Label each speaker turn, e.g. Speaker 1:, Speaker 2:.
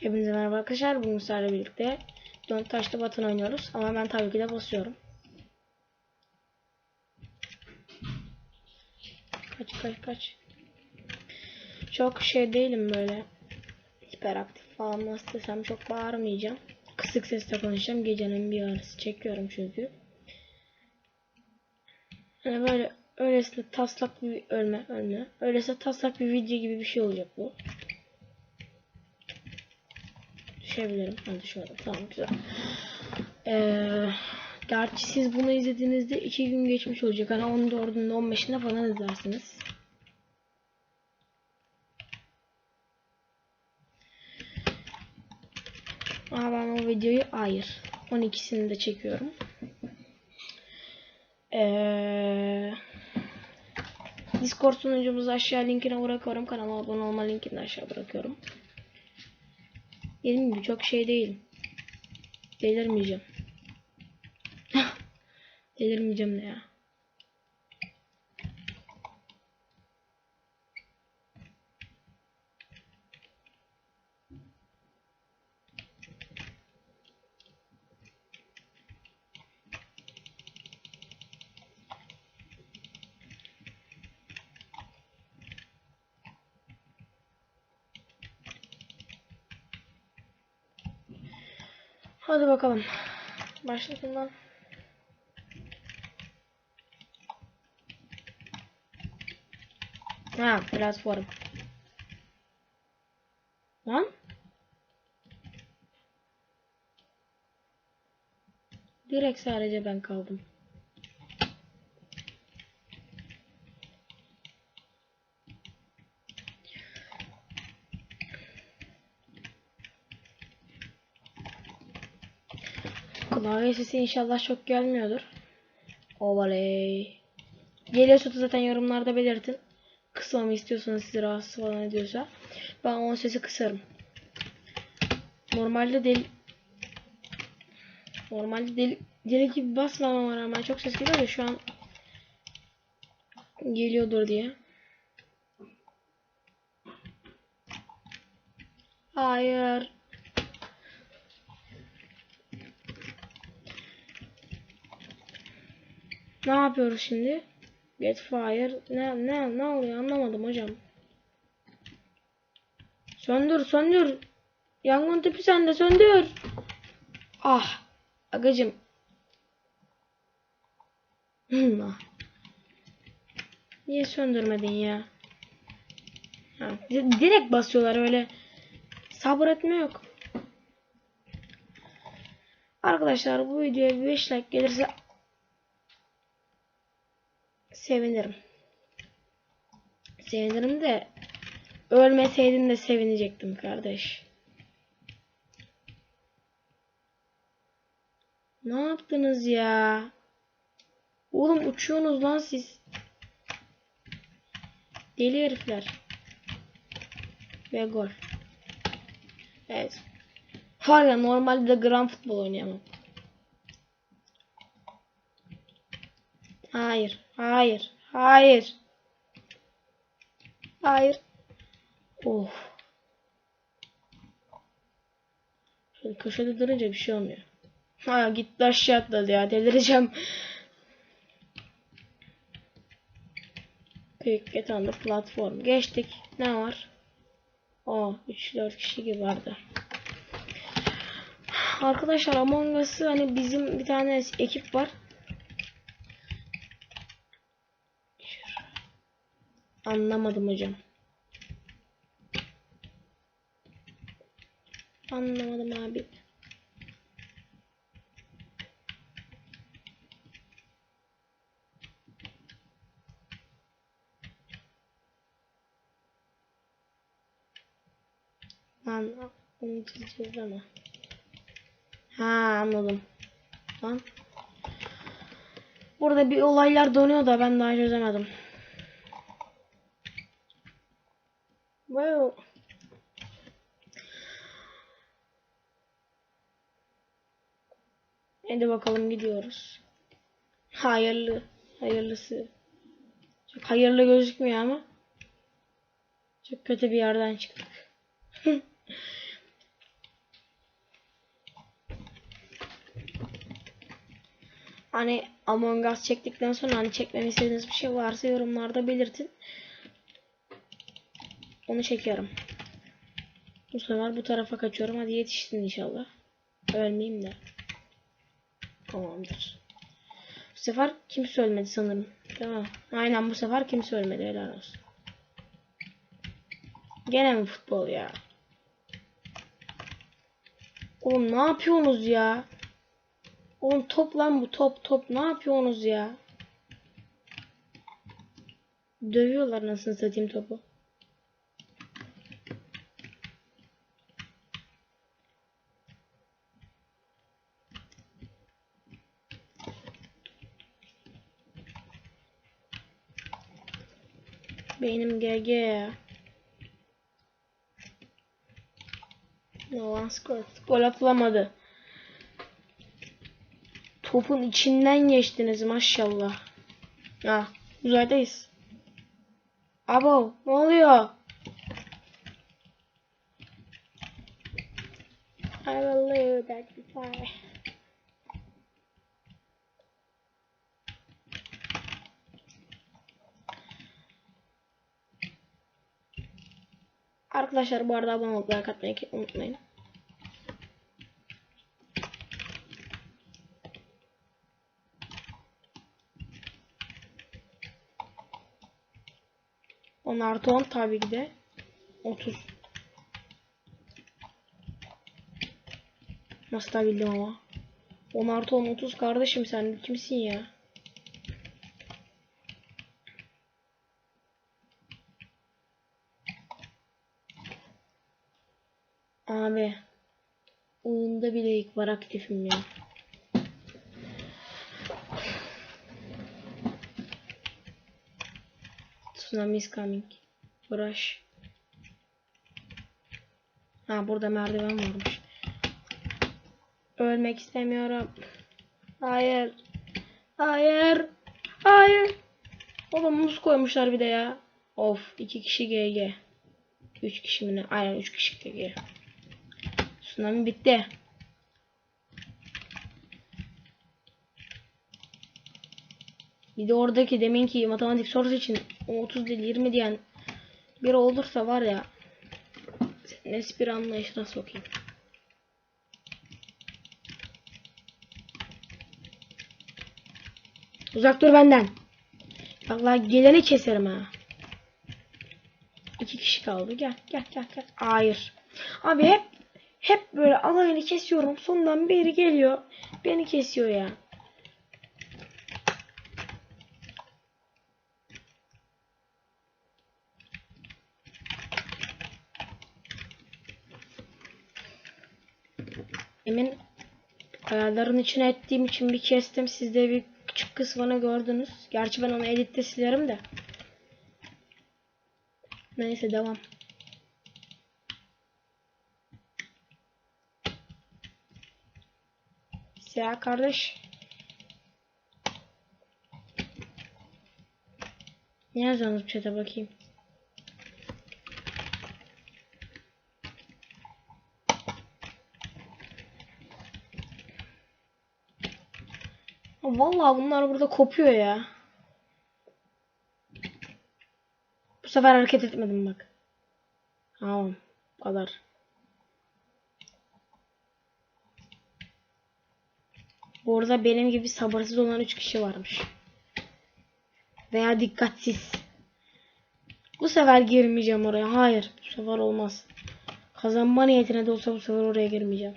Speaker 1: Hepinize merhaba arkadaşlar. Bugün sizlerle birlikte Dön Taşlı Batın oynuyoruz. Ama ben tabii ki de basıyorum. Kaç kaç kaç. Çok şey değilim böyle. Hiperaktif falan nasıl desem çok bağırmayacağım. Kısık sesle konuşacağım. Gecenin bir yarısı çekiyorum çünkü. Yani böyle öylesine taslak bir ölme ölme. Öylesine taslak bir video gibi bir şey olacak bu düşebilirim. Ha düşmedim. Tamam güzel. Ee, gerçi siz bunu izlediğinizde iki gün geçmiş olacak. Hani 14'ünde 15'inde falan izlersiniz. Ama ben o videoyu hayır. 12'sini de çekiyorum. Ee, Discord sunucumuzu aşağı linkine bırakıyorum. Kanala abone olma linkini aşağı bırakıyorum. Dediğim gibi çok şey değil. Delirmeyeceğim. Delirmeyeceğim ne ya. Hadi bakalım. Başlasın lan. Ha platform. Lan? Direkt sadece ben kaldım. Klavye sesi inşallah çok gelmiyordur. Oley. Geliyorsa da zaten yorumlarda belirtin. Kısmamı istiyorsanız sizi rahatsız falan ediyorsa. Ben o sesi kısarım. Normalde deli... Normalde deli, deli gibi basmamama rağmen çok ses geliyor da şu an geliyordur diye. Hayır. Ne yapıyoruz şimdi? Get fire. Ne ne ne oluyor anlamadım hocam. Söndür söndür. Yangın tüpü sende söndür. Ah. Agacım. Hmm, ah. Niye söndürmedin ya? Ha, di- direkt basıyorlar öyle. Sabır etme yok. Arkadaşlar bu videoya 5 like gelirse sevinirim. Sevinirim de ölmeseydin de sevinecektim kardeş. Ne yaptınız ya? Oğlum uçuyorsunuz lan siz. Deli herifler. Ve gol. Evet. Ya normalde gram futbol oynayamam. Hayır. Hayır. Hayır. Hayır. Of. Şöyle köşede durunca bir şey olmuyor. Ha gitti aşağı atladı ya delireceğim. On the platform. Geçtik. Ne var? O 3-4 kişi gibi vardı. Arkadaşlar Among Us'ı hani bizim bir tane ekip var. Anlamadım hocam. Anlamadım abi. Lan bunu çizeceğiz ama. Ha anladım. Lan. Burada bir olaylar dönüyor da ben daha çözemedim. Wow. Hadi bakalım gidiyoruz. Hayırlı. Hayırlısı. Çok hayırlı gözükmüyor ama. Çok kötü bir yerden çıktık. hani Among Us çektikten sonra hani çekmemi istediğiniz bir şey varsa yorumlarda belirtin. Onu çekiyorum. Bu sefer bu tarafa kaçıyorum. Hadi yetiştin inşallah. Ölmeyeyim de. Tamamdır. Bu sefer kimse ölmedi sanırım. Mi? Aynen bu sefer kimse ölmedi. Helal olsun. Gene mi futbol ya? Oğlum ne yapıyorsunuz ya? Oğlum top lan bu top top. Ne yapıyorsunuz ya? Dövüyorlar nasıl satayım topu. Benim GG ya. No one scored. Gol atılamadı. Topun içinden geçtiniz maşallah. Ha, uzaydayız. Abo, ne oluyor? I will leave that fire. Arkadaşlar bu arada abone olup like atmayı unutmayın. On artı on tabii ki de. 30. Nasıl da bildim ama. 10 artı 10 30 kardeşim sen kimsin ya? Abi. Oyunda bile ilk var aktifim ya. Tsunami is coming. Uğraş. Ha burada merdiven varmış. Ölmek istemiyorum. Hayır. Hayır. Hayır. Oğlum muz koymuşlar bir de ya. Of iki kişi GG. Üç kişi mi ne? Aynen üç kişi GG. Tsunami bitti. Bir de oradaki deminki matematik sorusu için 30 değil 20 diyen biri olursa var ya senin espri anlayışına sokayım. Uzak dur benden. Vallahi geleni keserim ha. İki kişi kaldı. Gel gel gel gel. Hayır. Abi hep hep böyle alayını kesiyorum. Sondan biri geliyor. Beni kesiyor ya. Emin ayarların içine ettiğim için bir kestim. Siz de bir küçük kısmını gördünüz. Gerçi ben onu editte silerim de. Neyse devam. Siyah kardeş. Ne yazıyorsunuz chat'e bakayım. Vallahi bunlar burada kopuyor ya. Bu sefer hareket etmedim bak. Tamam. Bu kadar. Bu arada benim gibi sabırsız olan 3 kişi varmış. Veya dikkatsiz. Bu sefer girmeyeceğim oraya. Hayır. Bu sefer olmaz. Kazanma niyetine de olsa bu sefer oraya girmeyeceğim.